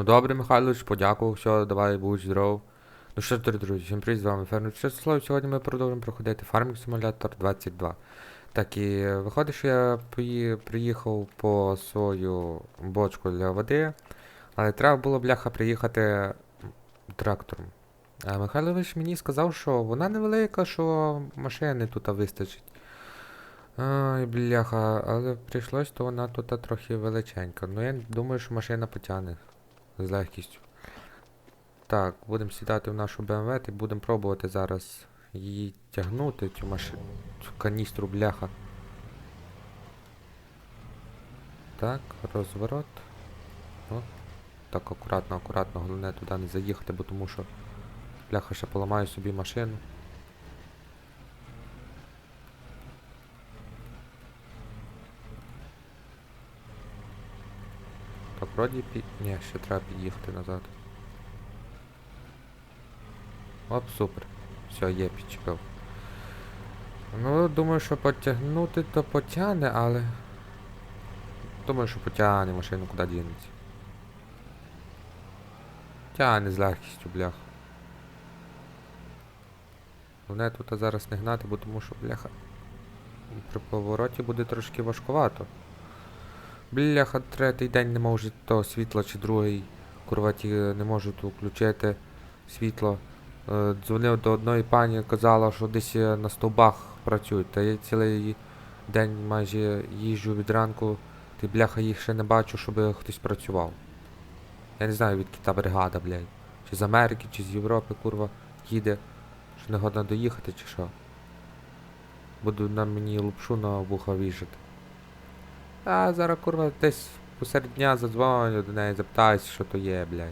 Ну добре, Михайлович, подякував, все, давай, будь здоров. Ну що ж, друзі, всім привіт, з вами Фермер Числав. Сьогодні ми продовжуємо проходити Farming Simulator 22. Так і виходить, що я приїхав по свою бочку для води, але треба було, бляха, приїхати трактором. А Михайлович мені сказав, що вона невелика, що машини тут вистачить. Ай, бляха, але прийшлось, то вона тут трохи величенька. Ну я думаю, що машина потягне з легкістю. Так, будемо сідати в нашу BMW і будемо пробувати зараз її тягнути, цю машину, цю каністру бляха. Так, розворот. О, так, акуратно, акуратно, головне туди не заїхати, бо тому що бляха ще поламаю собі машину. Вроді пі... Ні, ще треба під'їхати назад. Оп, супер. Все, є, підчепив. Ну, думаю, що потягнути то потягне, але. Думаю, що потягне машину куди дінеться. Тягне з легкістю, блях. Головне тут зараз не гнати, бо тому що, бляха. При повороті буде трошки важкувато. Бляха, третій день не можу то світло чи другий. Курва ті не можу тут включити світло. Е, Дзвонив до одної пані, казала, що десь е, на стовбах працюють. Та я цілий день майже їжджу від ранку, ти бляха їх ще не бачу, щоб хтось працював. Я не знаю, відки та бригада, блядь. Чи з Америки, чи з Європи, курва, їде. Що не годна доїхати, чи що. Буду на мені лапшу на вуха вішати. А зараз, курва, десь посеред дня задзвоню до неї, запитаюся, що то є, блядь.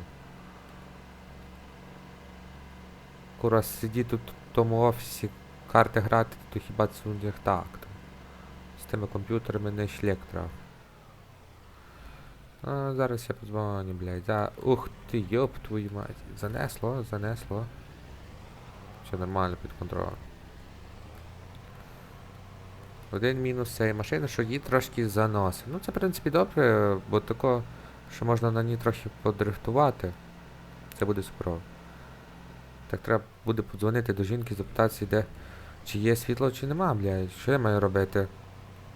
Курва, сидіти тут в тому офісі, карти грати, то хіба це так. Там. З тими комп'ютерами не шлек трав. А, зараз я подзвоню, блядь. За... Ух ти, йоп твою мать. Занесло, занесло. Все нормально під контролем. Один мінус цієї машини, що її трошки заносить. Ну це в принципі добре, бо тако, що можна на ній трохи подрихтувати. Це буде суперово. Так треба буде подзвонити до жінки, запитатися, де чи є світло, чи нема, блядь. Що я маю робити?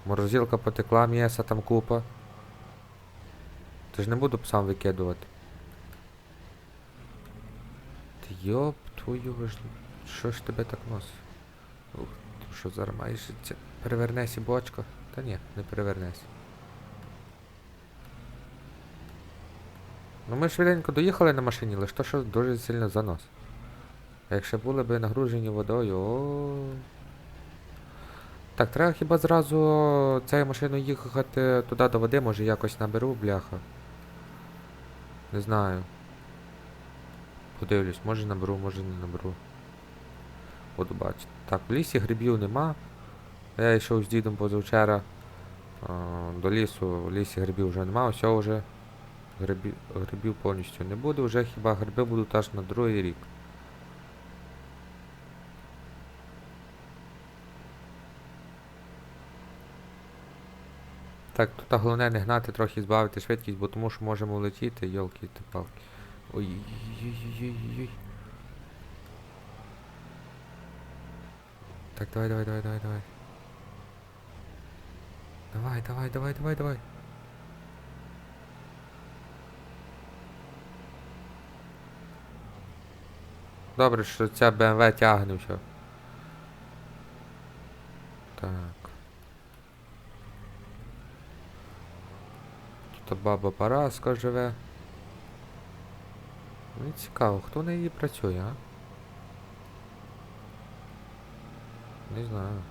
Морозилка потекла, м'яса там купа. Ти ж не буду сам викидувати. Ти йоп твою ж. Що ж тебе так носить? Ух, ти що зараз маєш Перевернесі бочка? Та ні, не перевернесі. Ну ми швиденько доїхали на машині, лише то, що дуже сильно занос. А якщо були б нагружені водою, о. Так, треба хіба зразу цією машиною їхати туди до води, може якось наберу, бляха. Не знаю. Подивлюсь, може наберу, може не наберу. Буду бачити. Так, в лісі грибів нема. Я йшов з дідом позавчора до лісу, в лісі грибів вже нема, все вже грибів, грибів повністю не буде, вже хіба гриби будуть аж на другий рік. Так, тут головне не гнати, трохи збавити швидкість, бо тому що можемо летіти, йолки ти палки. Ой-ой-ой-ой-ой. Так, давай, давай, давай, давай, давай. Давай, давай, давай, давай, давай. Добре, що ця BMW тягне все. Так. Тут баба Параска живе. Мені цікаво, хто на її працює, а? Не знаю.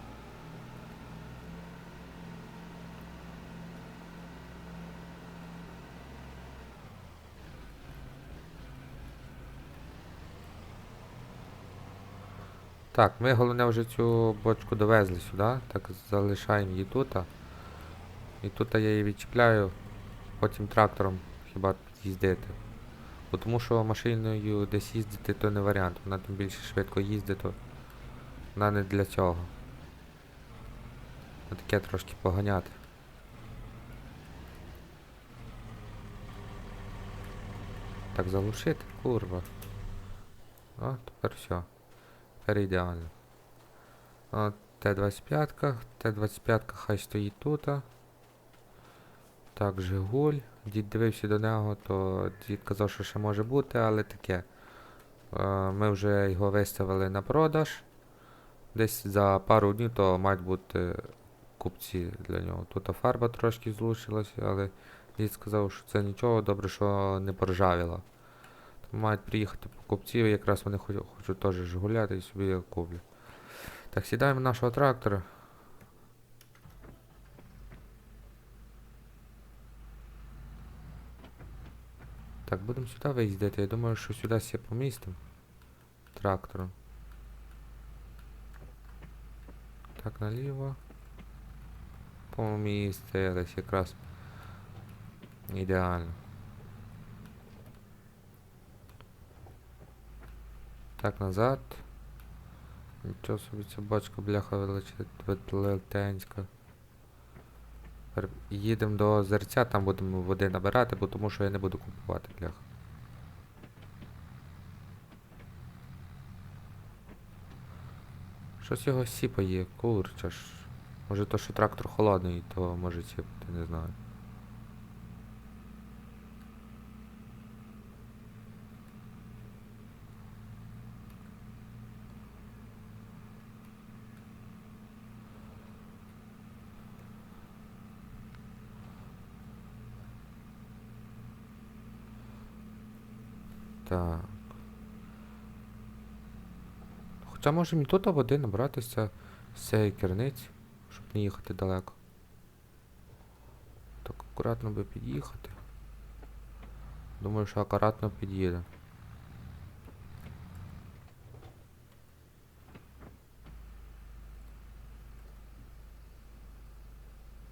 Так, ми головне вже цю бочку довезли сюди, так залишаємо її тут. І тут я її відчіпляю, потім трактором хіба їздити. Бо тому що машиною десь їздити то не варіант, вона тим більше швидко їздить, то вона не для цього. Таке трошки поганяти. Так, заглушити, курва. О, тепер все. Тепер ідеально. О, Т-25, Т-25 хай стоїть тут. Так, Жигуль. Дід дивився до нього, то дід казав, що ще може бути, але таке. Ми вже його виставили на продаж. Десь за пару днів то мають бути купці для нього. Тут фарба трошки злучилася, але дід сказав, що це нічого, добре, що не поржавіла. Мають приїхати покупці, якраз вони хо- хочуть теж жигуляти і собі куплять. Так, сідаємо нашого трактора. Так, будемо сюди виїздити. Я думаю, що сюди всі помістимо. Трактором. Так, наліво. Помістились якраз. Ідеально. Так, назад. Нічого собі ця бочка бляха велетенська. Їдемо до озерця, там будемо води набирати, бо тому що я не буду купувати бляха. Щось його сіпає, курча ж. Може то, що трактор холодний, то може сіпати, не знаю. Так. Хоча можемо і тут води набратися з цієї керниці, щоб не їхати далеко. Так акуратно би під'їхати. Думаю, що акуратно під'їде.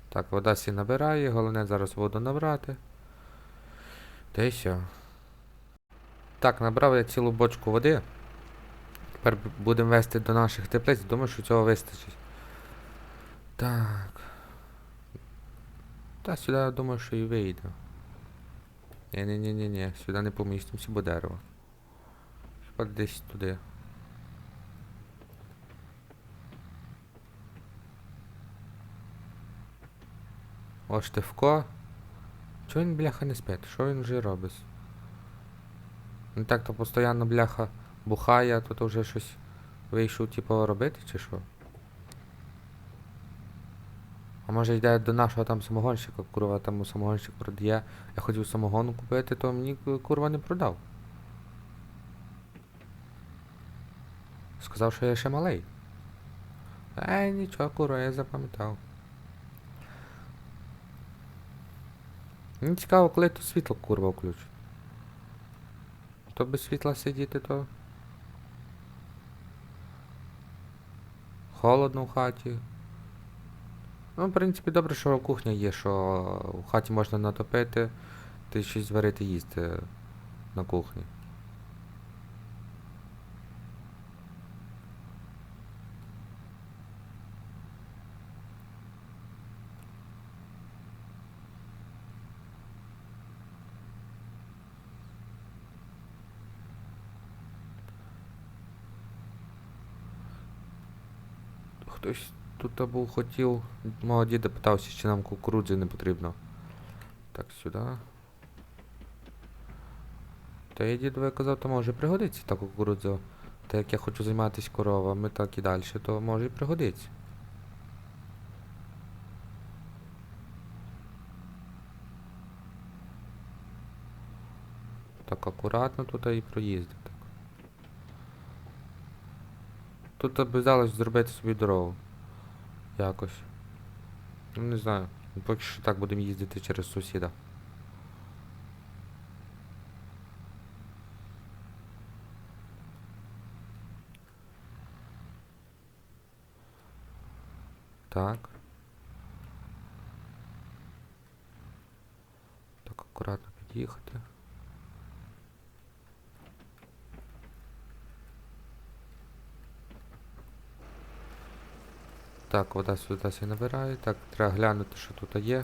Так, вода сі набирає, головне зараз воду набрати. Та й все. Так, набрав я цілу бочку води. Тепер будемо вести до наших теплиць. Думаю, що цього вистачить. Так. Та сюди, я думаю, що і вийде. ні ні ні ні ні сюди не помістимося, бо дерево. Хіба десь туди. О, Штивко. Чого він, бляха, не спить? Що він вже робить? Ну так то постійно бляха бухає, а тут вже щось вийшов, типу, робити чи що? А може йде до нашого там самогонщика, курва там самогонщик продає. Я хотів самогону купити, то мені ку- курва не продав. Сказав, що я ще малий. Ей, нічого, курва, я запам'ятав. Мені цікаво, коли тут світло курва включить. То без світла сидіти, то. Холодно в хаті. Ну, в принципі, добре, що кухня є, що в хаті можна натопити, ти щось зварити їсти на кухні. Хтось тут був хотів. Мого діда питався, чи нам кукурудзи не потрібно. Так, сюди. Та я дідові казав, то може пригодиться та кукурудза. Та як я хочу займатися коровами, так і далі, то може і пригодиться. Так акуратно тут і проїздити. Тут обов'язалось зробити собі дорогу. Якось. Ну не знаю. Поки що так будемо їздити через сусіда. Так. Так, акуратно під'їхати. Так, вода сюди се набирає. Так, треба глянути, що тут є.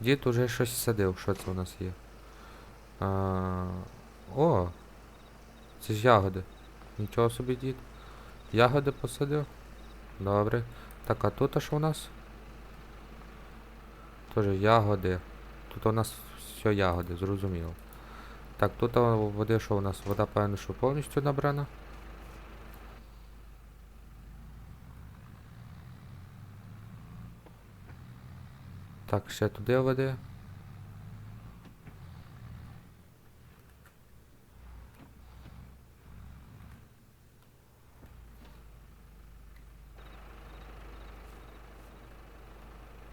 Дід уже щось садив, що це у нас є. А, Це ж ягоди. Нічого собі дід. Ягоди посадив. Добре. Так, а тут що у нас? Тоже ягоди. Тут у нас все ягоди, зрозуміло. Так, тут води що у нас? Вода, певно, що повністю набрана. Так, ще туди води.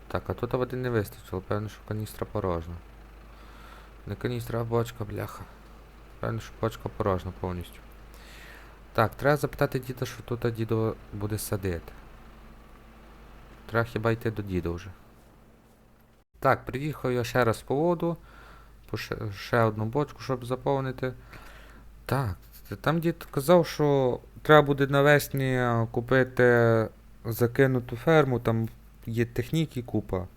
Так, а тут води не вистачило, певно, що каністра порожна. Не каністра, а бочка, бляха. Певно, що бочка порожна повністю. Так, треба запитати діда, що тут дідо буде садити. Треба хіба йти до діда вже. Так, приїхав я ще раз по воду. По ще, ще одну бочку, щоб заповнити. Так, там дід казав, що треба буде навесні купити закинуту ферму, там є техніки купа.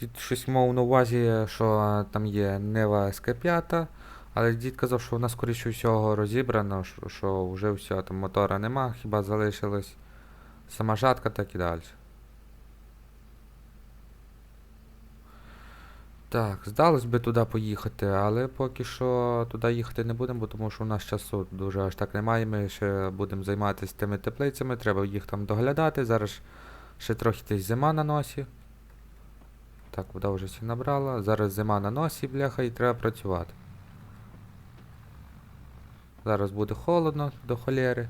Дід щось мав на увазі, що там є Нива СК5, але дід казав, що вона скоріше всього розібрана, що, що вже все, там мотора нема, хіба залишилась сама жатка, так і далі. Так, здалось би туди поїхати, але поки що туди їхати не будемо, бо тому що у нас часу дуже аж так немає. Ми ще будемо займатися тими теплицями, треба їх там доглядати. Зараз ще трохи десь зима на носі. Так, вода вже всі набрала. Зараз зима на носі, бляха, і треба працювати. Зараз буде холодно до холєри,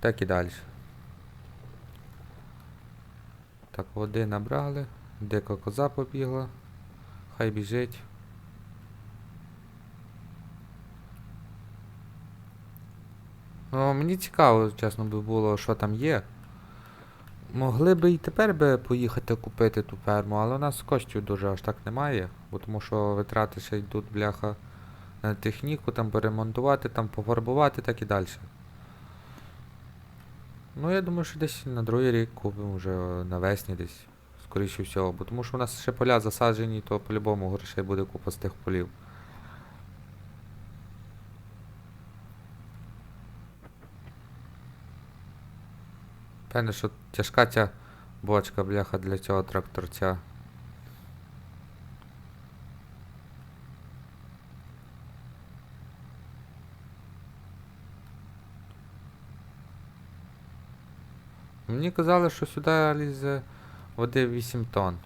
так і далі. Так, води набрали, дика коза побігла. Хай біжить. Ну, мені цікаво, чесно би було, що там є. Могли би і тепер би поїхати купити ту ферму, але у нас коштів дуже аж так немає, бо тому що витрати ще йдуть бляха на техніку, там поремонтувати, там пофарбувати, так і далі. Ну, я думаю, що десь на другий рік купимо вже навесні десь. Скоріше всього, бо тому що у нас ще поля засаджені, то по-любому грошей буде купа з тих полів. Певне, що тяжка ця бочка, бляха, для цього тракторця. Мені казали, що сюди лізе води 8 тонн.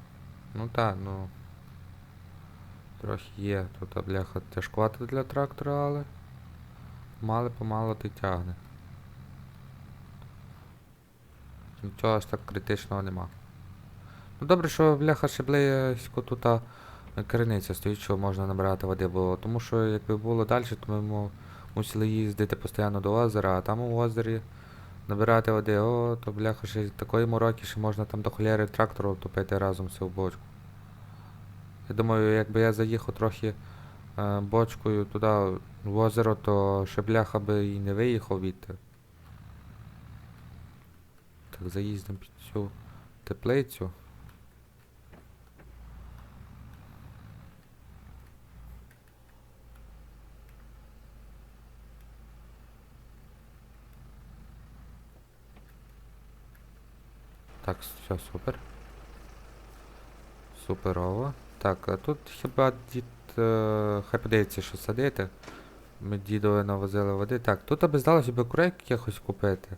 Ну так, ну. Трохи є. Тут бляха тяжкувато для трактора, але мали помало ти тягне. Нічого аж так критичного нема. Ну добре, що бляха ще близько тут криниця стоїть, що можна набирати води, бо тому що якби було далі, то ми мусили їздити постійно до озера, а там у озері набирати води, о, то бляха ще такої мороки, що можна там до холєри трактору втопити разом всю бочку. Я думаю, якби я заїхав трохи е, бочкою туди в озеро, то ще бляха би і не виїхав відти. Так, заїздимо під цю теплицю. Так, все супер. Суперово. Так, а тут хіба дід. Е, хай подивиться, що садити. Ми дідові навозили води. Так, тут аби здалося би курей якихось купити.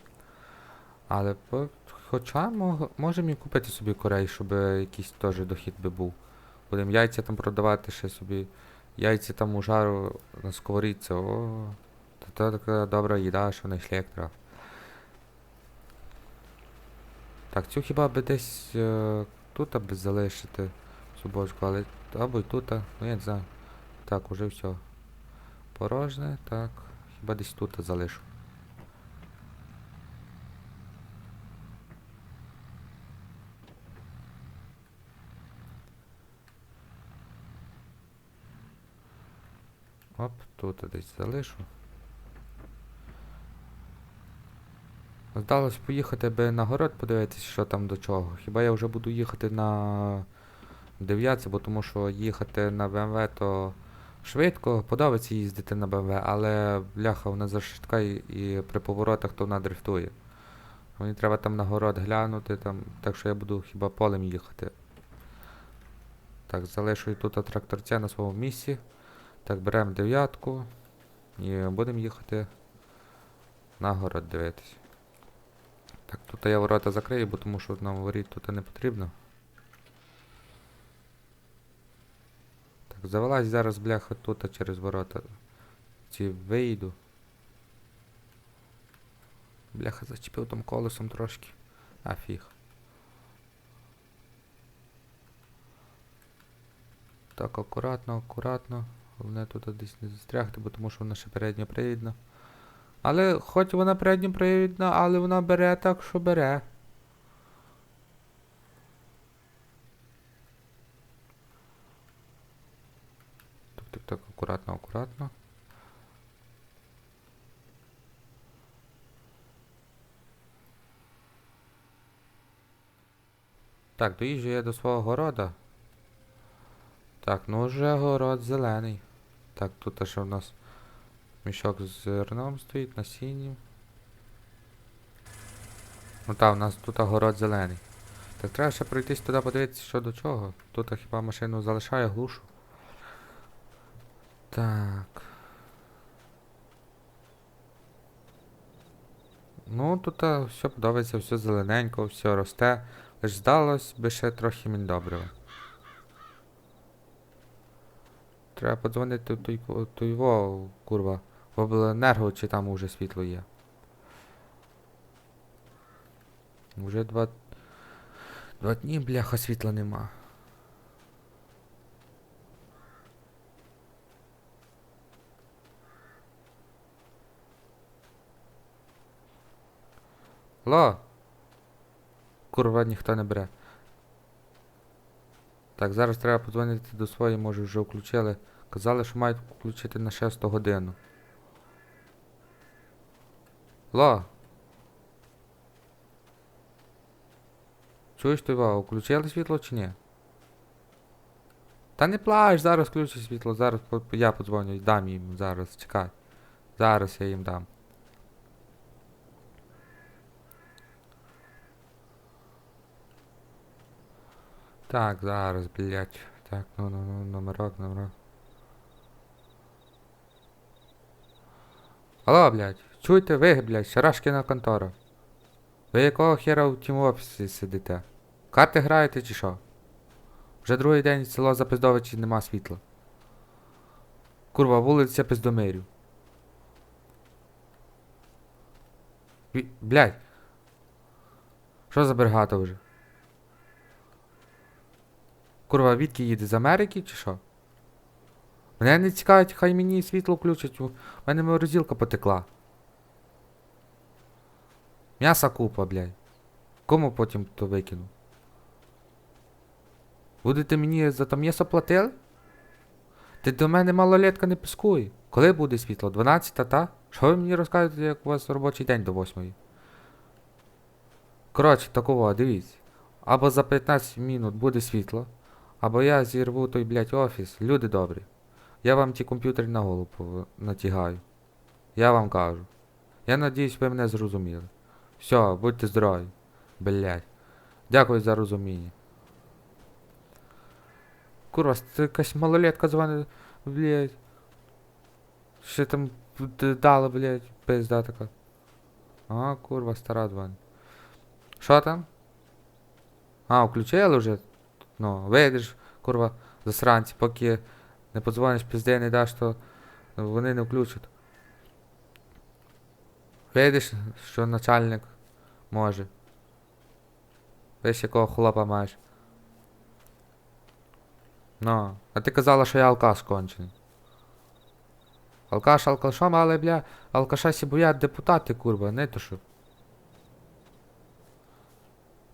Але по, хоча можемо і купити собі курей, щоб якийсь теж дохід би був. Будемо яйця там продавати ще собі. Яйця там у жару на сковорідці. О, то така добра їда, що знайшли як трав. Так, цю хіба би десь е, тут аби залишити цю але або й тут, ну я не знаю. Так, уже все. Порожне, так. Хіба десь тут залишу. Оп, тут десь залишу. Здалось поїхати би на город подивитися, що там до чого. Хіба я вже буду їхати на дев'ятці, бо тому що їхати на БМВ то швидко, подобається їздити на БМВ, але бляха, вона зашитка і, і при поворотах то вона дрифтує. Мені треба там на город глянути, там, так що я буду хіба полем їхати. Так, залишую тут тракторця на своєму місці. Так, беремо дев'ятку і будемо їхати на город дивитись. Так, тут я ворота закрию, бо тому що нам воріт тут не потрібно. Так, завелась зараз бляха тут через ворота. Ці вийду. Бляха зачепив там колесом трошки. А фіг. Так, акуратно, акуратно. Головне тут десь не застрягти, бо тому що вона ще передня передньопривідна. Але хоч вона передньопривідна, але вона бере так, що бере. Так, так, так, акуратно, акуратно. Так, доїжджу я до свого города. Так, ну вже город зелений. Так, тут ще в нас мішок з зерном стоїть, насінням. Ну так, у нас тут город зелений. Так треба ще пройтись туди подивитися, що до чого. Тут хіба машину залишаю, глушу. Так. Ну, тут все подобається, все зелененько, все росте. Лиш здалось би ще трохи міндобрива. Треба подзвонити той, той во, курва, в обленерго, чи там уже світло є. Уже два. Два дні, бляха, світла нема. Ло. Курва, ніхто не бере. Так, зараз треба подзвонити до своєї, може вже включили. Казали, що мають включити на 6 годину. Ло. Чуєш ти Ва, включили світло чи ні? Та не плач, зараз включи світло, зараз я подзвоню, дам їм зараз, чекай. Зараз я їм дам. Так, зараз, блядь. Так, ну ну ну, номерок, номерок. Алло, блядь, чуєте ви, блядь, Шарашкіна контора. Ви якого хера в тім офісі сидите? Карти граєте чи що? Вже другий день село Запиздовичі нема світла. Курва, вулиця Пиздомирів. Ві- Блядь. Що за бригада вже? Курва, відки їде з Америки чи що? Мене не цікавить, хай мені світло включать. У мене морозилка потекла. М'яса купа, блядь. Кому потім то викину? Будете мені за то м'ясо платили? Ти до мене малолетка не пискуй. Коли буде світло? 12 та? Що ви мені розказуєте, як у вас робочий день до 8? Коротше, такого, дивіться. Або за 15 минут буде світло, або я зірву той, блядь, офіс. Люди добрі. Я вам ті комп'ютери на голову натягаю. Я вам кажу. Я надіюсь, ви мене зрозуміли. Все, будьте здорові. Блядь. Дякую за розуміння. Курва, це якась малолетка дзвонить, блядь. Ще там дала, блядь, пизда така. А, курва, стара дзвонить. Що там? А, включили вже? Ну, вийдеш, курва, засранці, поки не подзвониш, пізди не даш, то вони не включать. Видиш, що начальник може. Видиш, якого хлопа маєш. Ну, а ти казала, що я алкаш кончений. Алкаш алкашом, але, бля, алкаша сі боять депутати, курва, не то що.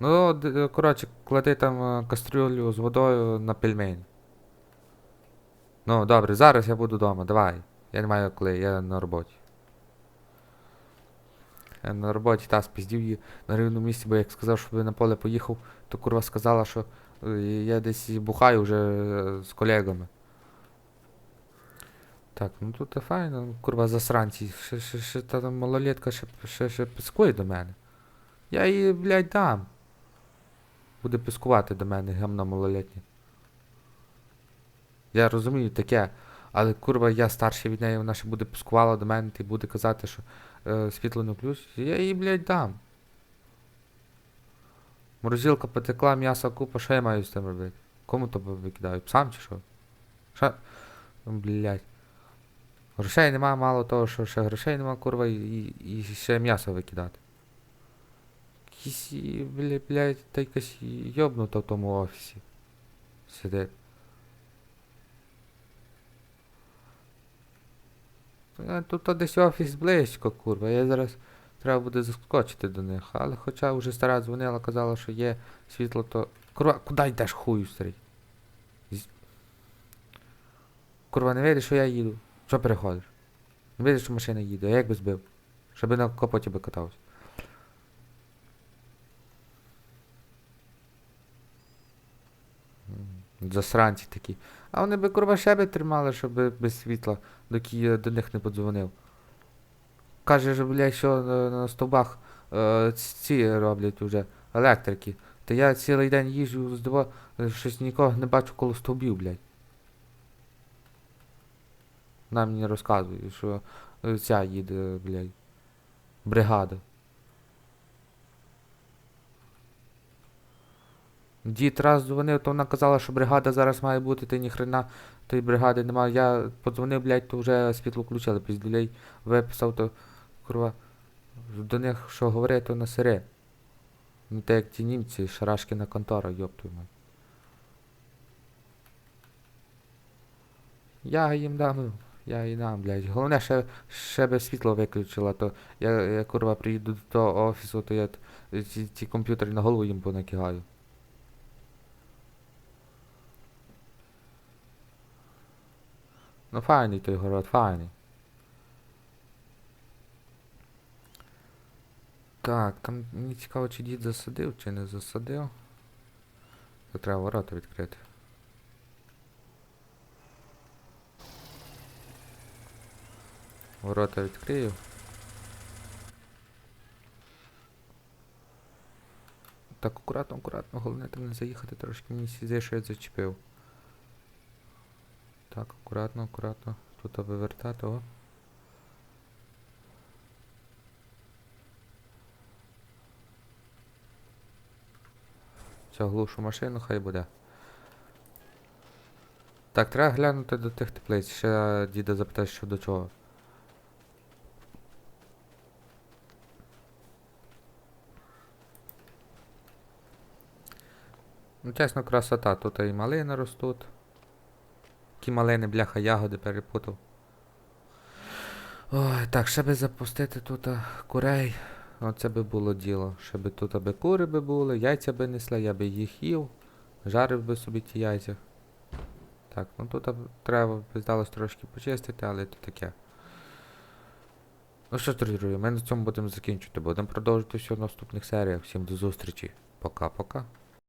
Ну, коротше, клади там е, кастрюлю з водою на пельмень. Ну, добре, зараз я буду вдома, давай. Я не маю коли, я на роботі. Я на роботі та спіздів її на рівному місці, бо як сказав, щоб на поле поїхав, то курва сказала, що е, я десь бухаю вже е, з колегами. Так, ну тут файно, курва засранці. Ще, ще, ще та там малолетка ще, ще, ще пискує до мене. Я її, блядь, дам. Буде пискувати до мене гамно малолетнє. Я розумію таке, але курва, я старший від неї, вона ще буде пискувала до мене і буде казати, що е, світло не включить. Я їй, блядь, дам. Морозилка потекла, м'ясо купа, що я маю з тим робити? Кому то викидаю? Псам чи що? Що? Ну, Блядь. Грошей нема, мало того, що ще грошей нема, курва, і, і, ще м'ясо викидати. Якийсь, і, бля, блядь, та якась йобнута в тому офісі. Сидить. Тут то десь офіс близько, курва. Я зараз треба буде заскочити до них. Але хоча вже стара дзвонила, казала, що є світло, то. Курва, куди йдеш хую старий? Курва, не видиш, що я їду. Що переходиш? Не видиш, що машина їде, а як би збив? Щоби на капоті би катався. Засранці такі. А вони би курва ще би тримали, щоб без світла, доки я до них не подзвонив. Каже, що, блядь, що на, стовбах е, ці роблять уже електрики. Та я цілий день їжджу з дво, е, щось нікого не бачу коло стовбів, блядь. Нам мені розказує, що е, ця їде, блядь. Бригада. Дід раз дзвонив, то вона казала, що бригада зараз має бути, та ніхрена тої бригади немає. Я подзвонив, блядь, то вже світло включили, пізділей виписав, то курва. До них що говорити, то на сире. Не те як ті німці, шарашкіна контора, йоп твою мать. Я їм дам, я їм дам, блядь. Головне, ще, ще би світло виключила, то я, я курва приїду до того офісу, то я ці, ці комп'ютери на голову їм понакигаю. Ну файний той город, файний. Так, там мені цікаво, чи дід засадив, чи не засадив. То треба ворота відкрити. Ворота відкрию. Так, акуратно, акуратно, головне там не заїхати трошки мені сізе, що я зачепив. Так, акуратно, акуратно. Тут вивертати, о. Ця глушу машину хай буде. Так, треба глянути до тих теплиць. Ще діда запитає, що до чого. Ну, чесно, красота. Тут і малини ростуть. Ті малини, бляха, ягоди перепутав. Ой, так, ще би запустити тут курей. Оце би було діло. Ще би тут аби кури би були, яйця би несли, я би їх їв, жарив би собі ті яйця. Так, ну тут треба би здалось трошки почистити, але то таке. Ну що ж, друзі, ми на цьому будемо закінчувати. Будемо продовжувати все в наступних серіях. Всім до зустрічі. Пока-пока.